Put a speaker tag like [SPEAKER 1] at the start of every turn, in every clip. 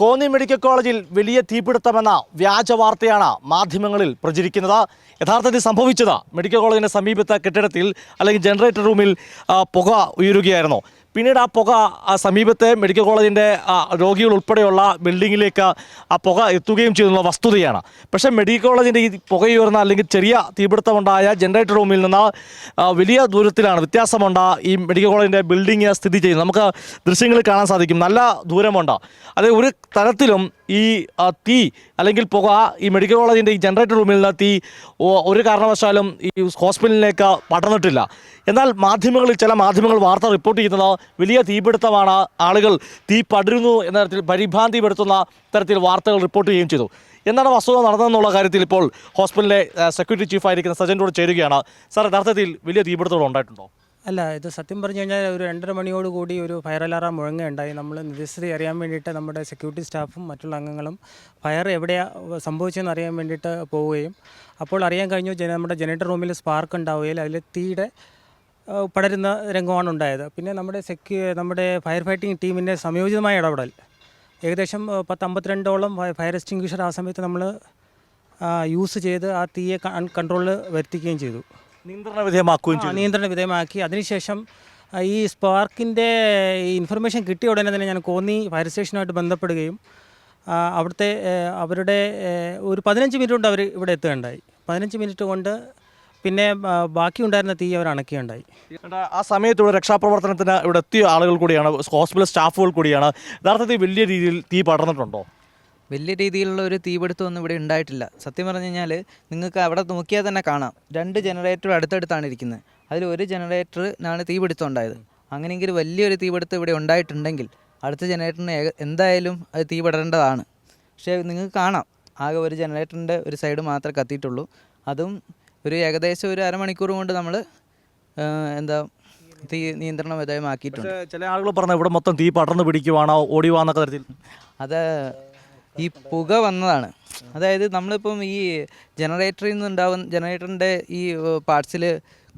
[SPEAKER 1] Konni medical കോളേജിൽ വലിയ തീപിടുത്തമെന്ന വ്യാജ വാർത്തയാണ് മാധ്യമങ്ങളിൽ പ്രചരിക്കുന്നത്. യഥാർത്ഥത്തിൽ സംഭവിച്ചത് മെഡിക്കൽ കോളേജിന്റെ സമീപത്തെ കെട്ടിടത്തിൽ അല്ലെങ്കിൽ ജനറേറ്റർ റൂമിൽ പുക ഉയരുകയായിരുന്നു. പിന്നീട് ആ പുക ആ സമീപത്തെ മെഡിക്കൽ കോളേജിന്റെ രോഗികൾ ഉൾപ്പെടെയുള്ള ബിൽഡിങ്ങിലേക്ക് ആ പുക എത്തുകയും ചെയ്യുന്ന വസ്തുതയാണ്. പക്ഷേ മെഡിക്കൽ കോളേജിന്റെ ഈ പുകയുയർന്ന അല്ലെങ്കിൽ ചെറിയ തീപിടുത്തമുണ്ടായ ജനറേറ്റർ റൂമിൽ നിന്ന് വലിയ ദൂരത്തിലാണ് വ്യത്യാസമുണ്ട് ഈ മെഡിക്കൽ കോളേജിന്റെ ബിൽഡിംഗ് സ്ഥിതി ചെയ്യുന്നത്. നമുക്ക് ദൃശ്യങ്ങളിൽ കാണാൻ സാധിക്കും. നല്ല ദൂരമുണ്ട്. അത് ഒരു തരത്തിലും ഈ തീ അല്ലെങ്കിൽ പുക ഈ മെഡിക്കൽ കോളേജിന്റെ ഈ ജനറേറ്റർ റൂമിൽ നിന്ന് തീ ഒരു കാരണവശാലും ഈ ഹോസ്പിറ്റലിലേക്ക് പടർന്നിട്ടില്ല. എന്നാൽ മാധ്യമങ്ങളിൽ ചില മാധ്യമങ്ങൾ വാർത്ത റിപ്പോർട്ട് ചെയ്യുന്നത് വലിയ തീപിടുത്തമാണ്. ആളുകൾ തീ പടരുന്നു എന്ന തരത്തിൽ പരിഭ്രാന്തി പെടുത്തുന്ന തരത്തിൽ വാർത്തകൾ റിപ്പോർട്ട് ചെയ്യുകയും ചെയ്തു. എന്താണ് വസ്തുത നടന്നതെന്നുള്ള കാര്യത്തിൽ ഇപ്പോൾ ഹോസ്പിറ്റലിലെ സെക്യൂരിറ്റി ചീഫായിരിക്കുന്ന സജനോട് ചേരുകയാണ്. സാർ യഥാർത്ഥത്തിൽ വലിയ തീപിടുത്തങ്ങൾ ഉണ്ടായിട്ടുണ്ടോ?
[SPEAKER 2] അല്ല ഇത് സത്യം പറഞ്ഞു കഴിഞ്ഞാൽ ഒരു രണ്ടര മണിയോട് കൂടി ഒരു ഫയർ അലാറാം മുഴങ്ങുകയുണ്ടായി നമ്മൾ നിരസ്ഥിതി അറിയാൻ വേണ്ടിയിട്ട് നമ്മുടെ സെക്യൂരിറ്റി സ്റ്റാഫും മറ്റുള്ള അംഗങ്ങളും ഫയർ എവിടെയാണ് സംഭവിച്ചതെന്ന് അറിയാൻ വേണ്ടിയിട്ട് പോവുകയും. അപ്പോൾ അറിയാൻ കഴിഞ്ഞു നമ്മുടെ ജനറേറ്റർ റൂമിൽ സ്പാർക്ക് ഉണ്ടാവുകയും അതിൽ തീയുടെ പടരുന്ന രംഗമാണ് ഉണ്ടായത്. പിന്നെ നമ്മുടെ സെക്യൂ നമ്മുടെ ഫയർ ഫൈറ്റിംഗ് ടീമിന്റെ സംയോജിതമായ ഇടപെടൽ. ഏകദേശം പത്തമ്പത്തിരണ്ടോളം ഫയർ എക്സ്റ്റിങ്ക്വിഷർ ആ സമയത്ത് നമ്മൾ യൂസ് ചെയ്ത് ആ തീയെ കൺട്രോളിൽ വരുത്തിക്കുകയും ചെയ്തു.
[SPEAKER 1] നിയന്ത്രണ വിധേയമാക്കുകയും ചെയ്തു.
[SPEAKER 2] നിയന്ത്രണ വിധേയമാക്കി. അതിനുശേഷം ഈ സ്പാർക്കിന്റെ ഇൻഫർമേഷൻ കിട്ടിയ ഉടനെ തന്നെ ഞാൻ കോന്നി ഫയർ സ്റ്റേഷനുമായിട്ട് ബന്ധപ്പെടുകയും അവിടുത്തെ അവരുടെ ഒരു പതിനഞ്ച് മിനിറ്റ് കൊണ്ട് അവർ ഇവിടെ എത്തുകയുണ്ടായി. പതിനഞ്ച് മിനിറ്റ് കൊണ്ട് പിന്നെ ബാക്കി ഉണ്ടായിരുന്ന തീ അവർ അണക്കുകയുണ്ടായി.
[SPEAKER 1] ആ സമയത്ത് ഇവിടെ രക്ഷാപ്രവർത്തനത്തിന് ഇവിടെ എത്തിയ ആളുകൾ കൂടിയാണ് ഹോസ്പിറ്റൽ സ്റ്റാഫുകൾ കൂടിയാണ്. യഥാർത്ഥത്തിൽ വലിയ രീതിയിൽ തീ പടർന്നിട്ടുണ്ടോ?
[SPEAKER 3] വലിയ രീതിയിലുള്ള ഒരു തീപിടുത്തമൊന്നും ഇവിടെ ഉണ്ടായിട്ടില്ല. സത്യം പറഞ്ഞു കഴിഞ്ഞാൽ നിങ്ങൾക്ക് അവിടെ നോക്കിയാൽ തന്നെ കാണാം. രണ്ട് ജനറേറ്റർ അടുത്തടുത്താണ് ഇരിക്കുന്നത്. അതിൽ ഒരു ജനറേറ്ററിനാണ് തീപിടുത്തം ഉണ്ടായത്. അങ്ങനെയെങ്കിൽ വലിയൊരു തീപിടുത്തം ഇവിടെ ഉണ്ടായിട്ടുണ്ടെങ്കിൽ അടുത്ത ജനറേറ്ററിന് എന്തായാലും അത് തീപിടേണ്ടതാണ്. പക്ഷേ നിങ്ങൾക്ക് കാണാം. ആകെ ഒരു ജനറേറ്ററിന്റെ ഒരു സൈഡ് മാത്രമേ കത്തിയിട്ടുള്ളൂ. അതും ഒരു ഏകദേശം ഒരു അരമണിക്കൂർ കൊണ്ട് നമ്മൾ എന്താ തീ നിയന്ത്രണം വിധേയമാക്കിയിട്ടുണ്ട്
[SPEAKER 1] മാക്കിയിട്ടുണ്ട്. ചില ആളുകൾ പറഞ്ഞു ഇവിടെ മൊത്തം തീ പടർന്ന് പിടിക്കുവാണോ ഓടിവാന്നൊക്കെ തരത്തിൽ.
[SPEAKER 3] അത് ഈ പുക വന്നതാണ്. അതായത് നമ്മളിപ്പം ഈ ജനറേറ്ററിൽ നിന്ന് ഉണ്ടാവുന്ന ജനറേറ്ററിന്റെ ഈ പാർട്സിൽ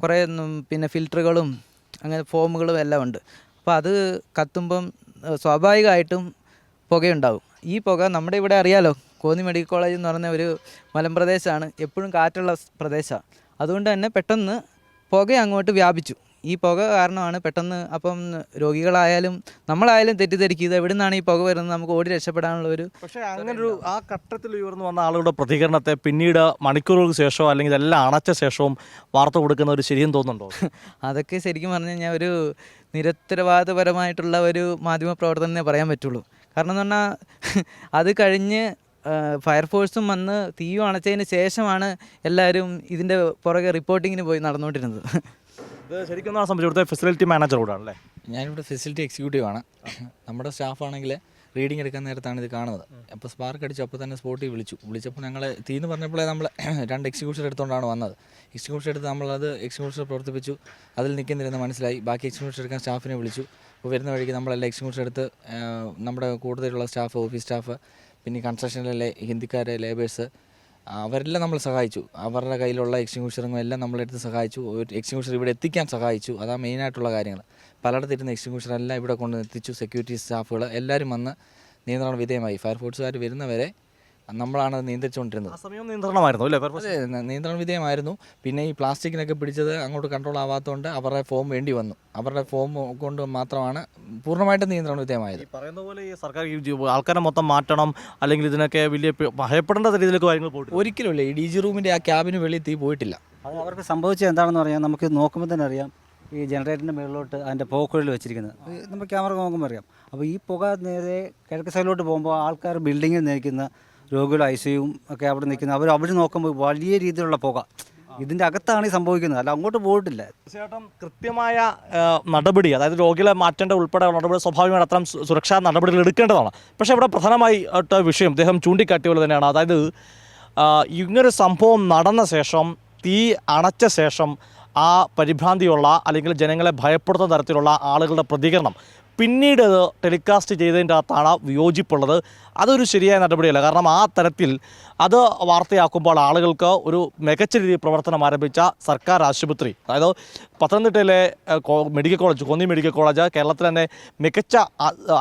[SPEAKER 3] കുറേ പിന്നെ ഫിൽറ്ററുകളും അങ്ങനെ ഫോമുകളും എല്ലാം ഉണ്ട്. അപ്പോൾ അത് കത്തുമ്പം സ്വാഭാവികമായിട്ടും പുകയുണ്ടാവും. ഈ പുക നമ്മുടെ ഇവിടെ അറിയാലോ കോന്നി മെഡിക്കൽ കോളേജ് എന്ന് പറഞ്ഞ ഒരു മലമ്പ്രദേശമാണ് എപ്പോഴും കാറ്റുള്ള പ്രദേശമാണ്. അതുകൊണ്ട് തന്നെ പെട്ടെന്ന് പുക അങ്ങോട്ട് വ്യാപിച്ചു. ഈ പുക കാരണമാണ് പെട്ടെന്ന് അപ്പം രോഗികളായാലും നമ്മളായാലും തെറ്റിദ്ധരിക്കുക ഇത് എവിടെ നിന്നാണ് ഈ പുക വരുന്നത്? നമുക്ക് ഓടി രക്ഷപ്പെടാനുള്ള ഒരു
[SPEAKER 1] പക്ഷേ അങ്ങനെ ഒരു ആ ഘട്ടത്തിൽ ഉയർന്നു വന്ന ആളുകളുടെ പ്രതികരണത്തെ പിന്നീട് മണിക്കൂറുകൾക്ക് ശേഷമോ അല്ലെങ്കിൽ ഇതെല്ലാം അണച്ച ശേഷവും വാർത്ത കൊടുക്കുന്ന ഒരു ശരിയും തോന്നുന്നുണ്ടോ?
[SPEAKER 3] അതൊക്കെ ശരിക്കും പറഞ്ഞു കഴിഞ്ഞാൽ ഒരു നിരുത്തരവാദപരമായിട്ടുള്ള ഒരു മാധ്യമ പ്രവർത്തനം പറയാൻ പറ്റുള്ളൂ. കാരണം എന്ന് പറഞ്ഞാൽ അത് കഴിഞ്ഞ് ഫയർഫോഴ്സും വന്ന് തീയും അണച്ചതിന് ശേഷമാണ് എല്ലാവരും ഇതിന്റെ പുറകെ റിപ്പോർട്ടിങ്ങിന് പോയി നടന്നുകൊണ്ടിരുന്നത്.
[SPEAKER 1] ഇത് ശരിക്കും ഒന്നാണ് സംബന്ധിച്ച് ഇവിടുത്തെ ഫെസിലിറ്റി മാനേജർ കൂടാണ് അല്ലേ
[SPEAKER 4] ഞാനിവിടെ ഫെസിലിറ്റി എക്സിക്യൂട്ടീവ് ആണ്. നമ്മുടെ സ്റ്റാഫാണെങ്കിൽ റീഡിംഗ് എടുക്കാൻ നേരത്താണ് ഇത് കാണുന്നത്. അപ്പോൾ സ്പാർക്ക് അടിച്ചു അപ്പോൾ തന്നെ സ്പോട്ടിൽ വിളിച്ചു. വിളിച്ചപ്പോൾ ഞങ്ങൾ തീന്ന് പറഞ്ഞപ്പോഴേ നമ്മൾ രണ്ട് എക്സിക്യൂഷൻ എടുത്തുകൊണ്ടാണ് വന്നത്. എക്സിക്യൂഷൻ എടുത്ത് നമ്മളത് എക്സിക്യൂഷൻ പ്രവർത്തിപ്പിച്ചു. അതിൽ നിൽക്കുന്നില്ലെന്ന് മനസ്സിലായി. ബാക്കി എക്സിക്യൂഷൻ എടുക്കാൻ സ്റ്റാഫിനെ വിളിച്ചു. അപ്പോൾ വരുന്ന വഴിക്ക് നമ്മളെല്ലാം എക്സിക്യൂഷൻ എടുത്ത് നമ്മുടെ കൂടുതലുള്ള സ്റ്റാഫ് ഓഫീസ് സ്റ്റാഫ് പിന്നെ കൺസ്ട്രക്ഷനിലെ ഹിന്ദിക്കാരെ ലേബേഴ്സ് അവരെല്ലാം നമ്മൾ സഹായിച്ചു. അവരുടെ കയ്യിലുള്ള എക്സ്റ്റിങ്യൂഷറും എല്ലാം നമ്മളെടുത്ത് സഹായിച്ചു. എക്സിക്യൂഷർ ഇവിടെ എത്തിക്കാൻ സഹായിച്ചു. അതാണ് മെയിനായിട്ടുള്ള കാര്യങ്ങൾ. പലയിടത്തിരുന്ന എക്സിക്യൂഷറെല്ലാം ഇവിടെ കൊണ്ട് എത്തിച്ചു. സെക്യൂരിറ്റി സ്റ്റാഫുകൾ എല്ലാവരും വന്ന് നിയന്ത്രണ വിധേയമായി. ഫയർഫോഴ്സുകാർ വരുന്നവരെ നമ്മളാണ് നിയന്ത്രിച്ചുകൊണ്ടിരുന്നത്.
[SPEAKER 1] സമയം നിയന്ത്രണമായിരുന്നു അല്ലേ?
[SPEAKER 4] നിയന്ത്രണ വിധേയമായിരുന്നു. പിന്നെ ഈ പ്ലാസ്റ്റിക്കിനൊക്കെ പിടിച്ചത് അങ്ങോട്ട് കൺട്രോൾ ആവാത്തതുകൊണ്ട് അവരുടെ ഫോം വേണ്ടി വന്നു. അവരുടെ ഫോം കൊണ്ട് മാത്രമാണ് പൂർണമായിട്ടും നിയന്ത്രണ വിധേയമായത്.
[SPEAKER 1] ഈ പറയുന്ന പോലെ ഈ സർക്കാർ ഈ ആൾക്കാരെ മൊത്തം മാറ്റണം അല്ലെങ്കിൽ ഇതിനൊക്കെ വലിയ ഭയപ്പെടേണ്ട രീതിയിലേക്ക് കാര്യങ്ങൾ പോയിട്ട്
[SPEAKER 4] ഒരിക്കലുമില്ല ഈ ഡി ജി റൂമിന്റെ ആ ക്യാബിന് വെളിയിൽ തീ പോയിട്ടില്ല.
[SPEAKER 5] അത് അവർക്ക് സംഭവിച്ചത് എന്താണെന്ന് പറയാം നമുക്ക് നോക്കുമ്പോൾ തന്നെ അറിയാം. ഈ ജനറേറ്ററിന്റെ മുകളിലോട്ട് അതിന്റെ പോക്കുകളിൽ വെച്ചിരിക്കുന്നത്. നമ്മൾ ക്യാമറ നോക്കുമ്പോൾ അറിയാം. അപ്പോൾ ഈ പുക നേരെ കിഴക്ക് സൈഡിലോട്ട് പോകുമ്പോൾ ആൾക്കാർ ബിൽഡിങ്ങിൽ നിൽക്കുന്ന രോഗികൾ ഐ സിയും ഒക്കെ അവിടെ നിൽക്കുന്നത് അവർ അവർ നോക്കുമ്പോൾ വലിയ രീതിയിലുള്ള പുക. ഇതിന്റെ അകത്താണ് ഈ സംഭവിക്കുന്നത്. അല്ല അങ്ങോട്ട് പോയിട്ടില്ല.
[SPEAKER 1] തീർച്ചയായിട്ടും കൃത്യമായ നടപടി അതായത് രോഗികളെ മാറ്റേണ്ട ഉൾപ്പെടെ നടപടി സ്വാഭാവികമായിട്ട് അത്തരം സുരക്ഷാ നടപടികൾ എടുക്കേണ്ടതാണ്. പക്ഷേ ഇവിടെ പ്രധാനമായിട്ട് വിഷയം അദ്ദേഹം ചൂണ്ടിക്കാട്ടിയ പോലെ തന്നെയാണ്. അതായത് ഇങ്ങനൊരു സംഭവം നടന്ന ശേഷം തീ അണച്ച ശേഷം ആ പരിഭ്രാന്തിയുള്ള അല്ലെങ്കിൽ ജനങ്ങളെ ഭയപ്പെടുത്തുന്ന തരത്തിലുള്ള ആളുകളുടെ പ്രതികരണം. പിന്നീട് അത് ടെലികാസ്റ്റ് ചെയ്തതിന്റെ അകത്താണ് വിയോജിപ്പുള്ളത്. അതൊരു ശരിയായ നടപടിയല്ല. കാരണം ആ തരത്തിൽ അത് വാർത്തയാക്കുമ്പോൾ ആളുകൾക്ക് ഒരു മികച്ച രീതിയിൽ പ്രവർത്തനം ആരംഭിച്ച സർക്കാർ ആശുപത്രി അതായത് പത്തനംതിട്ടയിലെ medical college Konni medical college കേരളത്തിൽ തന്നെ മികച്ച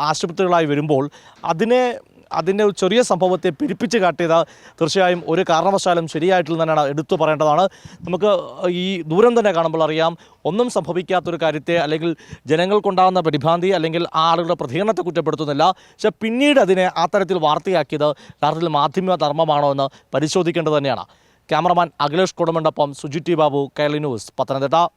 [SPEAKER 1] ആശുപത്രികളായി വരുമ്പോൾ അതിനെ അതിന്റെ ഒരു ചെറിയ സംഭവത്തെ പിടിപ്പിച്ച് കാട്ടിയത് തീർച്ചയായും ഒരു കാരണവശാലും ശരിയായിട്ടുള്ള തന്നെയാണ് എടുത്തു പറയേണ്ടതാണ്. നമുക്ക് ഈ ദൂരം തന്നെ കാണുമ്പോൾ അറിയാം ഒന്നും സംഭവിക്കാത്തൊരു കാര്യത്തെ അല്ലെങ്കിൽ ജനങ്ങൾക്കുണ്ടാകുന്ന പരിഭ്രാന്തി അല്ലെങ്കിൽ ആ ആളുകളുടെ പ്രതികരണത്തെ കുറ്റപ്പെടുത്തുന്നില്ല. പക്ഷേ പിന്നീട് അതിനെ ആ തരത്തിൽ വാർത്തയാക്കിയത് കാരണത്തിൽ മാധ്യമ ധർമ്മമാണോ എന്ന് പരിശോധിക്കേണ്ടത് തന്നെയാണ്. ക്യാമറമാൻ അഖിലേഷ് കൊടുമണ്ടൊപ്പം സുജിറ്റി ബാബു കേരളി ന്യൂസ് പത്തനംതിട്ട.